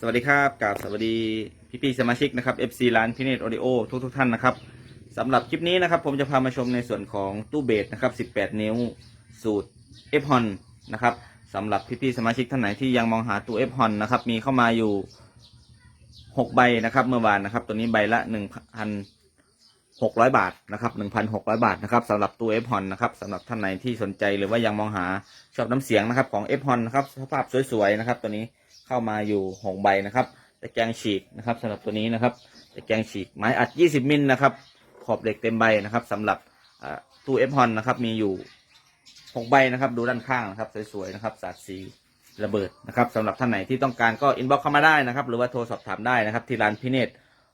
สวัสดีครับกับสวัสดีพี่พี่ๆสมาชิกนะครับ FC ร้านพิเนตออดิโอทุกทุกๆท่านนะครับสำหรับคลิปนี้นะครับ ผมจะพามาชมในส่วนของตู้เบสนะครับ 18 นิ้วสูตร f h o n นนะครับสำหรับพี่พี่ๆสมาชิกท่านไหนที่ยังมองหาตู้ f h o n นนะครับมีเข้ามาอยู่ 6 ใบนะครับ เมื่อวานนะครับ ตัวนี้ใบละ 1,600 บาทนะครับ 1,600 บาทนะครับสำหรับตู้ f h o n นนะครับสำหรับท่านไหนที่สนใจหรือว่ายังมองหาชอบน้ำเสียงนะครับของ f h o n นะครับสภาพสวยๆนะครับตัวนี้ เข้ามาอยู่หกใบนะครับตะแกรงฉีกนะครับสำหรับตัวนี้นะครับตะแกรงฉีกไม้อัด 20 มิลนะครับขอบเหล็กเต็มใบนะครับสำหรับตู้เอฟฮอนนะครับมีอยู่หกใบนะครับ ดูด้านข้างนะครับสวยๆนะครับสาดสีระเบิดนะครับสำหรับท่านไหนที่ต้องการก็อินบ็อกเข้ามาได้นะครับ หรือว่าโทรสอบถามได้นะครับ ที่ร้านพิเนต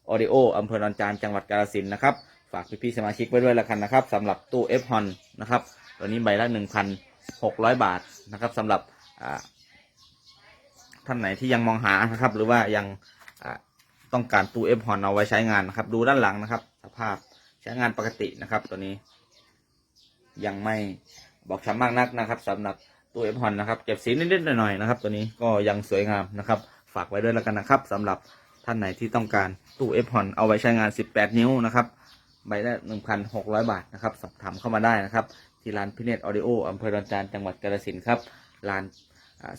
ออดิโออำเภอดอนจานจังหวัดกาฬสินนะครับ ฝากพี่ๆสมาชิกไว้ด้วยละกันนะครับสำหรับตู้เอฟฮอนนะครับตัวนี้ใบละ 1,600 บาทนะครับสำหรับอ่า ท่านไหนที่ยังมองหานะครับ หรือว่ายังต้องการตู้เอฟฮอนเอาไว้ใช้งานนะครับ ดูด้านหลังนะครับ สภาพใช้งานปกตินะครับ ตัวนี้ ยังไม่บอกช้ำมากนักนะครับสำหรับตู้เอฟฮอนนะครับ เก็บสีนิดๆหน่อยๆนะครับ ตัวนี้ก็ยังสวยงามนะครับ ฝากไว้ด้วยแล้วกันนะครับสำหรับท่านไหนที่ต้องการตู้เอฟฮอนเอาไว้ใช้งาน 18 นิ้วนะครับใบละ1,600 บาทนะครับสอบถามเข้ามาได้นะครับ ที่ร้านพิเนตออดิโออำเภอดอนจานจังหวัดกาฬสินธุ์ครับร้าน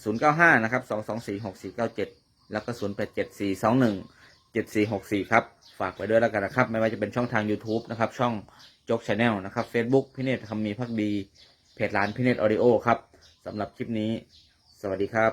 ศูนย์เก้าห้านะครับสองสองสี่หกสี่เก้าเจ็ดแล้วก็ศูนย์แปดเจ็ดสี่สองหนึ่งเจ็ดสี่หกสี่ครับ ฝากไว้ด้วยแล้วกันนะครับ ไม่ว่าจะเป็นช่องทาง YouTube นะครับ ช่องจกชาแนลนะครับ Facebook พิเนตคำมีพักดี เพจร้านพิเนตออดิโอครับสำหรับคลิปนี้ สวัสดีครับ